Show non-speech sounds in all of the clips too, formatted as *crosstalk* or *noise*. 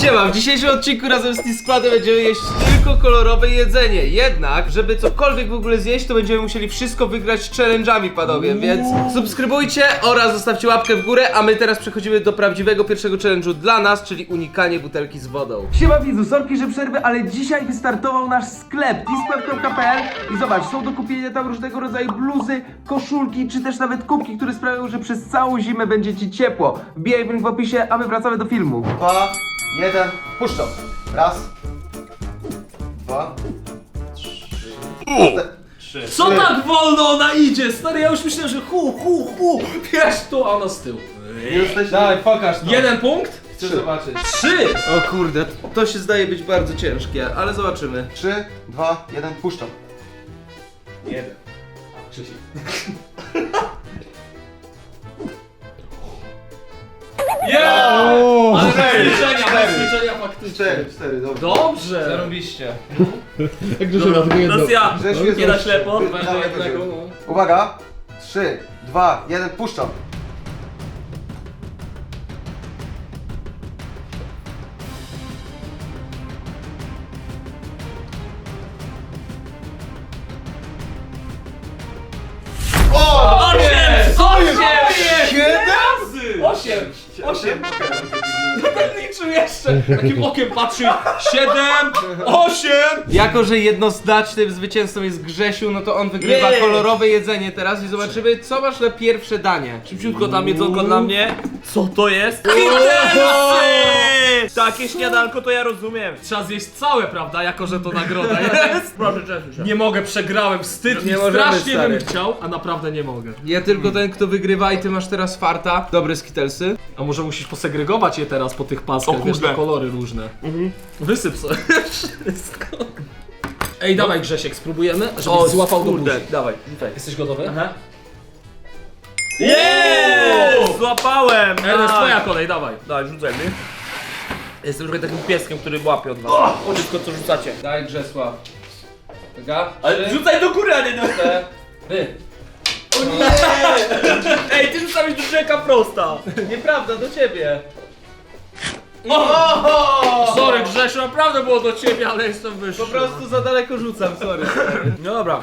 Siema, w dzisiejszym odcinku razem z T-Składem będziemy jeść tylko kolorowe jedzenie. Jednak, żeby cokolwiek w ogóle zjeść, to będziemy musieli wszystko wygrać challenge'ami, panowie, więc subskrybujcie oraz zostawcie łapkę w górę, a my teraz przechodzimy do prawdziwego pierwszego challenge'u dla nas, czyli unikanie butelki z wodą. Siema widzu, sorki, że przerwy, ale dzisiaj wystartował nasz sklep tsklep.pl i zobacz, są do kupienia tam różnego rodzaju bluzy, koszulki, czy też nawet kubki, które sprawią, że przez całą zimę będzie ci ciepło. Wbijaj link w opisie, a my wracamy do filmu. Dwa, jeden, puszczam. Raz, dwa, trzy. Co tak wolno ona idzie? Stary, ja już myślałem, że hu, hu, hu. Wiesz tu, a ona z tyłu. Jesteś Dawaj, pokaż to. Jeden punkt? Chcę zobaczyć. Trzy! O kurde, to się zdaje być bardzo ciężkie, ale zobaczymy. Trzy, dwa, jeden, puszczam. Jeden. Krzysiek. Cztery, cztery, dobrze. Dobrze! Zarobiście. Jak dużo na tylko jedno. Teraz ja. Grzesiu jest Nie na już- ślepo. Ty- Dwa do dawaj, jednego. Grzesiu. Uwaga. Trzy, dwa, jeden, puszczam. Osiem! Osiem! Siedem? Osiem! Osiem! Ten *laughs* liczył jeszcze! Takim okiem patrzy. Siedem! Osiem! Jako, że jednoznacznym zwycięzcą jest Grzesiu, no to on wygrywa Jej. kolorowe jedzenie teraz i zobaczymy, co masz na pierwsze danie. Szybciutko tam jedzonko dla mnie. Co to jest? Kittlesy! Takie śniadanko to ja rozumiem. Trzeba zjeść całe, prawda? Jako, że to nagroda jest. *laughs* Proszę, cześć, Nie mogę, przegrałem, wstyd Nie mi, możemy, strasznie stary. bym chciał, a naprawdę nie mogę. Ja tylko ten, kto wygrywa i ty masz teraz farta. Dobre skitelsy. A może musisz posegregować je teraz po tych paskach, O wiesz, kurde. na kolory różne. Wysyp sobie wszystko. Ej, dawaj Grzesiek, spróbujemy, żebyś złapał do kurde, buzi. dawaj, tutaj. Jesteś gotowy? Aha. Jest! Złapałem! Ej, to jest Nice. twoja kolej, dawaj. Daj, rzucaj mi. Jestem trochę takim pieskiem, który łapie od was. Wszystko co rzucacie. Daj Grzesław. Uwaga. Ale Trzy, rzucaj do góry, a nie do... cztery. *laughs* Ej, ty rzucałeś do rzeka prosta. Nieprawda, do ciebie. Sorry Grzesiu, naprawdę było do ciebie, ale jestem wyższy. Po prostu za daleko rzucam, sorry. No dobra.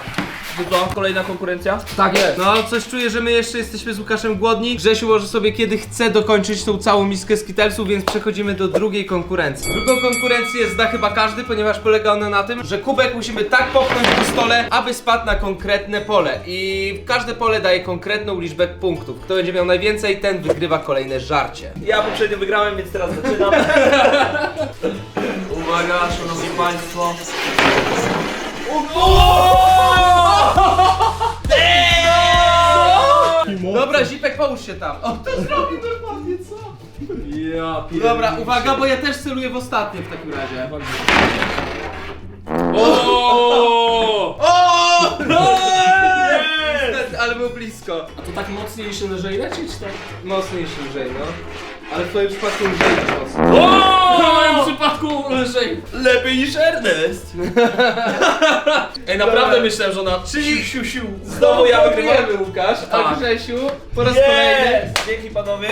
Co, kolejna konkurencja? Tak jest. No, coś czuję, że my jeszcze jesteśmy z Łukaszem głodni. Grzesiu może sobie kiedy chce dokończyć tą całą miskę skitelsów, więc przechodzimy do drugiej konkurencji. Drugą konkurencję zda chyba każdy, ponieważ polega ona na tym, że kubek musimy tak popchnąć po stole, aby spadł na konkretne pole. I każde pole daje konkretną liczbę punktów. Kto będzie miał najwięcej, ten wygrywa kolejne żarcie. Ja poprzednio wygrałem, więc teraz zaczynam. *laughs* Uwaga, szanowni państwo. Połóż się tam. O, to zrobił dokładnie, co? Ja Dobra, uwaga, bo ja też celuję w ostatnie w takim razie. O! O! Niestety, ale był blisko. A to tak mocniej się lżej lecieć, tak? Mocniej się lżej, no. Ale w twoim przypadku lżej niż mocno. O! W moim przypadku lżej. Lepiej niż Ernest. *laughs* Ej, naprawdę myślałem, że ona... Czyli Siu, siu. znowu ja wygrywam. wygrywamy, Łukasz, a Tak. Grzesiu po raz kolejny. Dzięki panowie.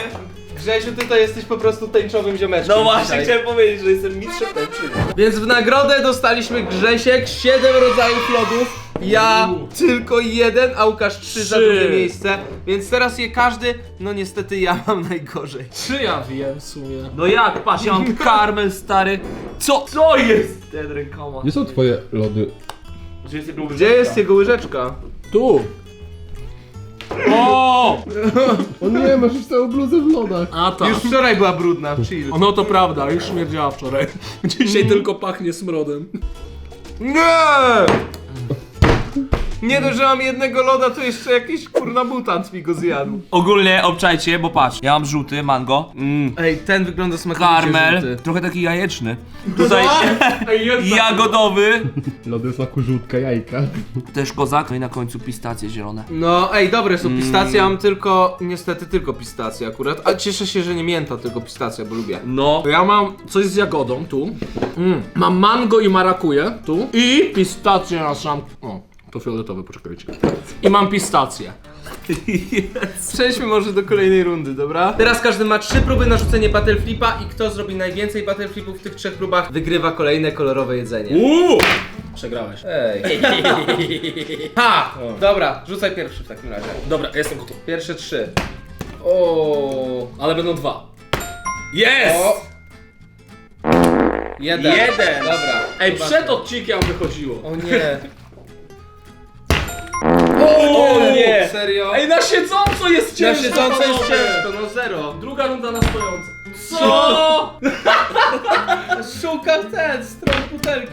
Grzesiu, tutaj jesteś po prostu tęczowym ziomeczkiem No właśnie, dzisiaj. chciałem powiedzieć, że jestem mistrzem tańczyny. Więc w nagrodę dostaliśmy Grzesiek 7 rodzajów lodów. Ja tylko jeden, a Łukasz 3 za Trzy. drugie miejsce. Więc teraz je każdy, no niestety ja mam najgorzej. Czy ja wiem w sumie? No jak, patrz, ja mam *laughs* karmel stary. Co? Co jest ten rękoma? Gdzie są twoje lody? Gdzie jest, jego Gdzie jest jego łyżeczka? Tu. O! O nie, masz już całą bluzę w lodach. A tak. Już wczoraj była brudna, chill. No to prawda, już śmierdziała wczoraj. Dzisiaj tylko pachnie smrodem. Nie! Nie dość, że mam jednego loda, to jeszcze jakiś kurna mutant mi go zjadł. Ogólnie obczajcie, bo patrz, ja mam żółty mango, mm, Ej, ten wygląda smakowicie karmel, żółty. trochę taki jajeczny. Tutaj *laughs* Ej, *laughs* jedna. jagodowy, Lody smaku żółtka jajka. też kozak, no i na końcu pistacje zielone. No, ej, dobre są pistacje, mam tylko, niestety tylko pistacje akurat. A cieszę się, że nie mięta, tylko pistacja, bo lubię. No. Ja mam coś z jagodą tu. Mm. Mam mango i marakuję tu. I pistację na sam. O, to fioletowe, poczekajcie. I mam pistację. Przejdźmy może do kolejnej rundy, dobra? Teraz każdy ma trzy próby na rzucenie battle flipa i kto zrobi najwięcej battle flipów w tych trzech próbach, wygrywa kolejne kolorowe jedzenie. Uuu! Przegrałeś. Ej. *laughs* Ha! Dobra, rzucaj pierwszy w takim razie. Dobra, jestem gotowy. Pierwsze trzy. O. Ale będą dwa. Jest! O. Jeden. Jeden. Dobra. Ej, zobaczmy. przed odcinkiem wychodziło. O nie. *laughs* O nie! Serio? Ej, na siedząco jest Na ciężko! siedząco jest ciężko, no zero. Druga runda na stojąco. Co? *laughs* Szukam ten, stron butelki.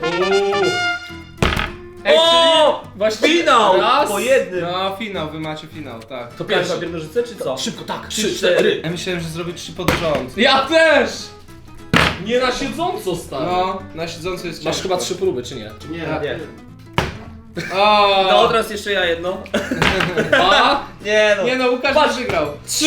Ej, O! Właśnie Finał! Raz. Po jednym. No finał, wy macie finał, tak. To pierwsza piernożyce czy co? Szybko, tak. Trzy, cztery. Ja myślałem, że zrobić trzy pod rząd. Ja też! Nie na siedząco, stary. No, na siedząco jest Masz ciężko. chyba trzy próby, czy nie? Nie, Nie. O! No teraz jeszcze ja jedno. Dwa, *laughs* Nie no. Nie no, Łukasz Patrz. wygrał. trzy!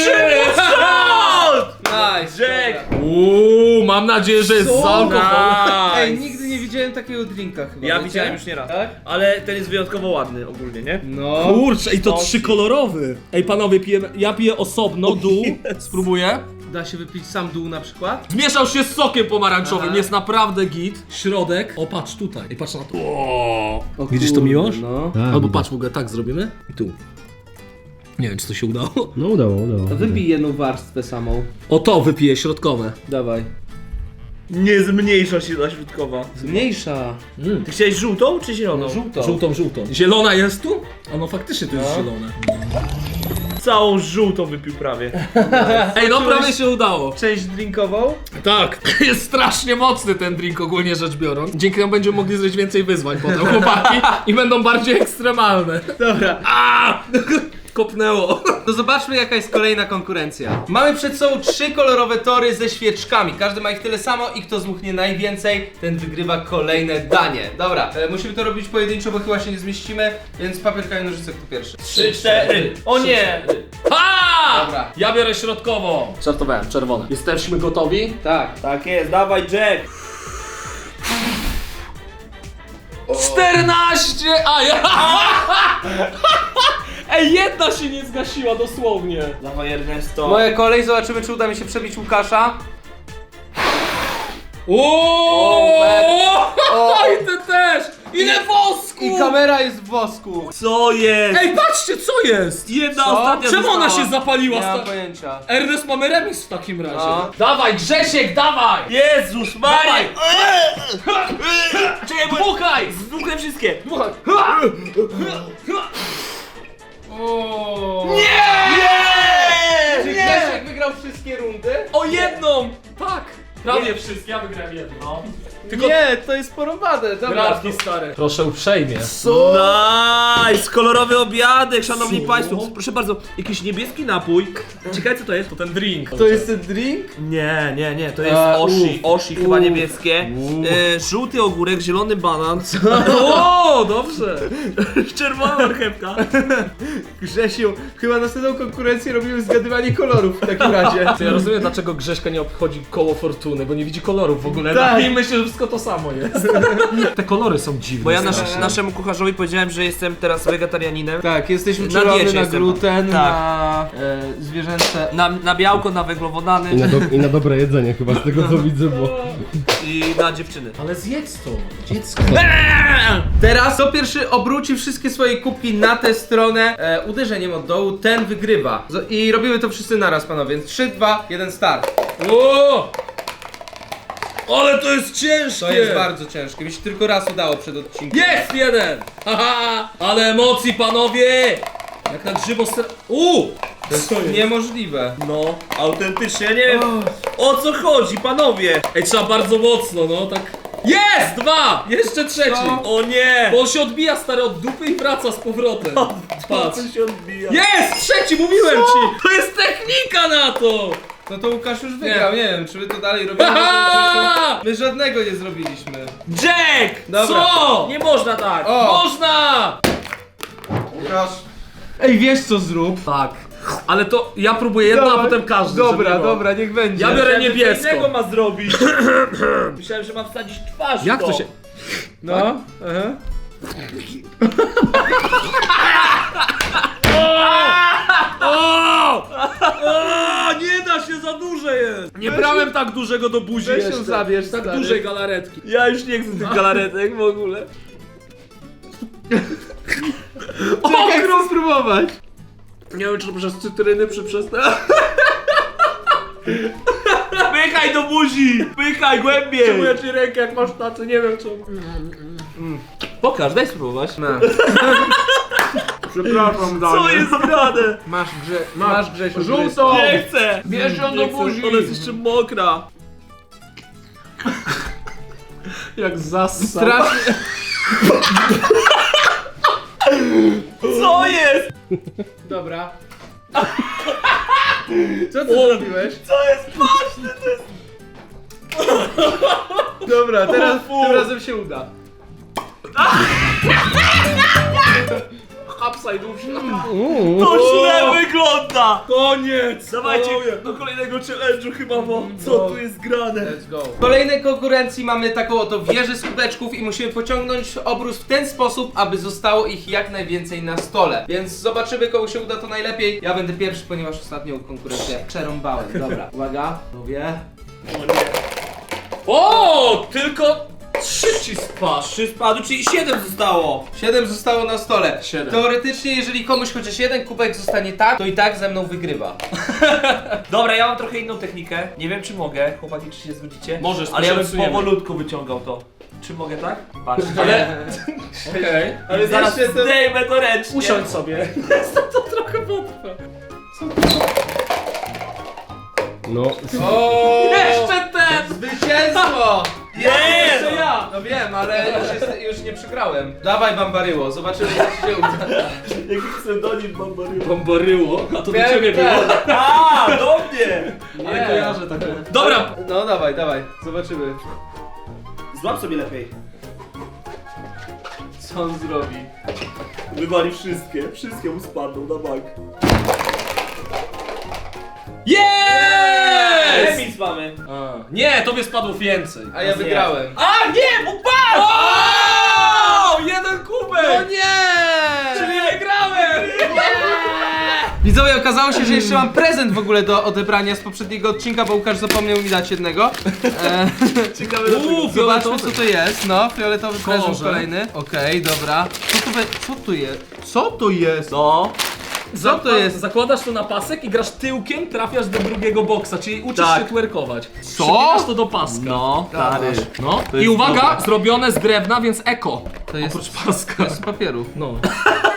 Nice. Jack! dobra. Uuu, mam nadzieję, że jest Co? z. Ej, Nice. nigdy nie widziałem takiego drinka chyba, Ja wiecie? widziałem już nie raz. Tak? Ale ten jest wyjątkowo ładny ogólnie, nie? No. Kurczę, i to trzykolorowy. Ej, panowie, pijemy, ja piję osobno, dół. *laughs* Spróbuję. Da się wypić sam dół na przykład? Zmieszał się z sokiem pomarańczowym, Aha. jest naprawdę git. Środek. O, patrz tutaj. Ej, patrz na to. O Widzisz to, kurde, Miłosz? No. Tak, Albo patrz, w ogóle tak zrobimy. I tu. Nie wiem, czy to się udało. No udało, udało. To wypij jedną warstwę samą. O to wypiję, środkowe. Dawaj. Nie zmniejsza się ta środkowa. Zmniejsza. Mm. Ty chciałeś żółtą czy zieloną? No żółtą. Żółtą, żółtą. Zielona jest tu? A no faktycznie to jest No. zielone. Całą żółtą wypił prawie. *laughs* Ej, no prawie się udało. Część drinkową? Tak, *laughs* jest strasznie mocny ten drink ogólnie rzecz biorąc. Dzięki temu będziemy mogli zrobić więcej wyzwań potem *laughs* chłopaki i będą bardziej ekstremalne. Dobra. A! Kopnęło. To zobaczmy jaka jest kolejna konkurencja. Mamy przed sobą trzy kolorowe tory ze świeczkami. Każdy ma ich tyle samo i kto zmuchnie najwięcej, ten wygrywa kolejne danie. Dobra, e, musimy to robić pojedynczo, bo chyba się nie zmieścimy, więc papier, kamień, nożyce, kto pierwszy? Trzy, cztery. O nie! Ha! Dobra. Ja biorę środkową. Żartowałem, czerwone. Jesteśmy gotowi? Tak. Tak jest, dawaj Jack! 14! A ja! *laughs* Ej, jedna się nie zgasiła dosłownie. Dawaj Ernesto. Moja kolej, zobaczymy czy uda mi się przebić Łukasza. Uuuu! O. I ty też! Ile wosku! I kamera jest w wosku. Co jest? Ej, patrzcie, co jest? Jedna Co? ostatnia Czemu ona została. się zapaliła? Nie mam pojęcia. Ernest mamy remis w takim razie. No. Dawaj, Grzesiek, dawaj! Jezus Maria! Dawaj. Czekaj, bo Dmuchaj! zdmuchnę wszystkie. Dmuchaj! O. Nie! Czy Grzesiek wygrał wszystkie rundy? O jedną! Tak! Prawie wszystkie, ja wygrałem jedno. Tylko Nie, to jest porąbane. Dobra. Gratki stary. Proszę uprzejmie. Nice! Kolorowy obiadek, szanowni Co? państwo. Proszę bardzo, jakiś niebieski napój. Ciekawe co to jest? To ten drink. To jest ten drink? Nie, nie, nie, to jest A, Oshi. Oshi chyba niebieskie. E, żółty ogórek, zielony banan, *laughs* O, dobrze. *laughs* czerwona marchewka. Grzesiu, chyba następną konkurencję robimy zgadywanie kolorów w takim razie. To ja rozumiem dlaczego Grześka nie obchodzi koło fortuny, bo nie widzi kolorów w ogóle. Tak. I myślę, że wszystko to samo jest. *laughs* Te kolory są dziwne. Bo ja nas, strasznie. naszemu kucharzowi powiedziałem, że jestem teraz wegetarianinem. Tak, jesteśmy Na czulony diecie na jestem. gluten, Tak. na e, zwierzęce. Na, na białko, na węglowodany I na, do, I na dobre jedzenie chyba z tego co widzę, bo... i na dziewczyny. Ale zjedz to. Dziecko. Teraz kto pierwszy obróci wszystkie swoje kubki na tę stronę e, uderzeniem od dołu, ten wygrywa. Z- I robimy to wszyscy naraz, panowie. 3, 2, 1, start. O! Ale to jest ciężkie! To jest bardzo ciężkie. Mi się tylko raz udało przed odcinkiem. Jest jeden! Haha! Ale emocji, panowie! Jak na grzybo stra... Uuu! To jest niemożliwe. No, autentycznie, nie wiem o co chodzi, panowie. Ej, trzeba bardzo mocno, no tak... Jest! Dwa! Jeszcze trzeci! Co? O nie! Bo on się odbija stary od dupy i wraca z powrotem. Patrz. Co się odbija? Jest! Trzeci, mówiłem ci! To jest technika na to! No to Łukasz już wygrał. Nie, wiem, czy wy to dalej robicie. *laughs* Haha! My żadnego nie zrobiliśmy. Jack! Dobra. Co? Nie można tak! O! Można! Łukasz, Ej, wiesz co zrób? Tak. Ale to ja próbuję jedno, a Dawaj. potem każdy. Dobra, żeby było. dobra, niech będzie. Ja biorę niebieską. innego ma zrobić. *laughs* Myślałem, że ma wsadzić twarz w Jak to się... No, aha. *laughs* O! O! Nie da się, za duże jest! Nie brałem tak dużego do buzi Weź ją jeszcze. zabierz, Tak stary. dużej galaretki. Ja już nie chcę tych galaretek w ogóle. Czekaj, chcę spróbować. Nie wiem, czy to przez cytryny, czy przez te... Pychaj do buzi! Pychaj głębiej! Czemu ja ci rękę jak masz tacy, nie wiem co. Pokaż, daj spróbować. No. *laughs* Przepraszam, Co jest grane? Masz grze, masz Grzesiu Żółto! Nie chcę! Bierz ją do Nie chcę, buzi! Ona jest jeszcze mokra. Jak zassał. Strasznie. Co jest? Dobra. *laughs* Co ty zrobiłeś? Co jest? Patrzcie, to jest... Dobra, teraz fu. tym razem się uda. *laughs* Hapsaj dusza. To źle wygląda! Koniec! Dawajcie panowie. do kolejnego challenge'u chyba, bo co tu jest grane? Let's go. W kolejnej konkurencji mamy taką oto wieżę z kubeczków i musimy pociągnąć obrus w ten sposób, aby zostało ich jak najwięcej na stole. Więc zobaczymy, komu się uda to najlepiej. Ja będę pierwszy, ponieważ ostatnią konkurencję przerąbałem. Dobra, uwaga. Mówię. O! Tylko trzy ci spadł. Trzy spadły, czyli siedem zostało. Siedem zostało na stole. Siedem. Teoretycznie, jeżeli komuś chociaż jeden kubek zostanie tak, to i tak ze mną wygrywa. *laughs* Dobra, ja mam trochę inną technikę. Nie wiem, czy mogę. Chłopaki, czy się zgodzicie? Możesz, Ale ja bym przepracujemy. powolutku wyciągał to. Czy mogę tak? Patrz. *laughs* Ale... *laughs* Okej. Ale Zaraz to... zdejmę to ręcznie. Usiądź sobie. to trochę potrwa. No, O! Jeszcze ten! Zwycięstwo! Nie! Jeszcze ja! No wiem, ale już, jest, już nie przegrałem. Dawaj Bambaryło, zobaczymy jak ci się uda. Jak chcę do nich bombaryło. Bombaryło. A to do Wiem, ciebie ten. było. A, do mnie! Ale Nie. kojarzę taką. Dobra! No dawaj, dawaj, zobaczymy. Złap sobie lepiej. Co on zrobi? Wywali wszystkie. Wszystkie mu spadną na bank. Jest! Remis mamy. A, Nie, tobie spadło więcej. A ja wygrałem. A, nie, bo patrz! O! Jeden kubek! No nie! Czyli wygrałem! Widzowie, okazało się, że jeszcze mam prezent w ogóle do odebrania z poprzedniego odcinka, bo Łukasz zapomniał mi dać jednego. E, Ciekawe Uuu, zobaczmy co to jest. No, fioletowy prezent kolorze. kolejny. Okej, dobra. Co to, we... co to jest? Co to jest? No. Co to jest? Zakładasz to na pasek i grasz tyłkiem, trafiasz do drugiego boksa, czyli uczysz Tak. się twerkować. Co? Przypinasz to do paska. No, stary. No. To I jest uwaga, dobre. zrobione z drewna, więc eko. To jest Oprócz paska. z papieru. No.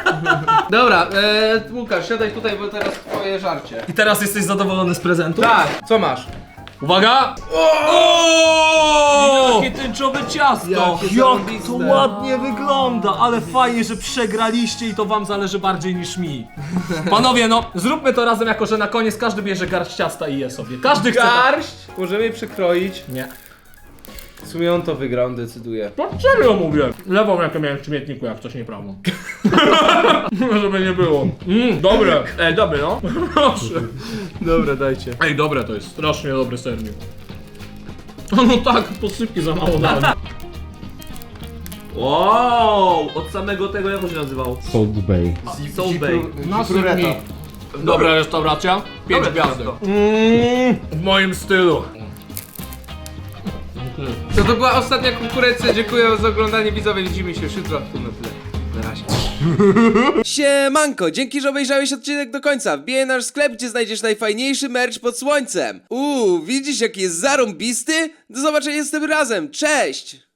*laughs* Dobra, e, Łukasz, siadaj tutaj, bo teraz twoje żarcie. I teraz jesteś zadowolony z prezentu? Tak, co masz? Uwaga! O! Jakie tęczowe ciasto! Jakie Jak zarąbiste. to ładnie wygląda, ale fajnie, że przegraliście i to wam zależy bardziej niż mi. *laughs* Panowie, no, zróbmy to razem, jako że na koniec każdy bierze garść ciasta i je sobie. Każdy chce. tak- Garść! Możemy je przekroić. Nie. W sumie on to wygra, on decyduje. No serio mówię. Lewą jaką miałem w śmietniku, jak coś nie prawą. *laughs* Żeby nie było. Mm, dobre. Ej, dobre no. *laughs* Proszę. Dobra, dajcie. Ej, dobre to jest. Strasznie dobry sernik. *laughs* No tak, posypki za mało dałem. Wow! Od samego tego, jak on się nazywał? Salt Bay. Soul Bay. Nasyp mi. Dobra restauracja. Pięć Dobre gwiazdek. ciasto. W moim stylu. To to była ostatnia konkurencja, dziękuję za oglądanie widzowie, widzimy się już jutro, tu na tyle. Na razie. *laughs* Siemanko, dzięki, że obejrzałeś odcinek do końca. Wbijaj nasz sklep, gdzie znajdziesz najfajniejszy merch pod słońcem. Uuu, widzisz jaki jest zarąbisty? Do zobaczenia z tym razem, cześć!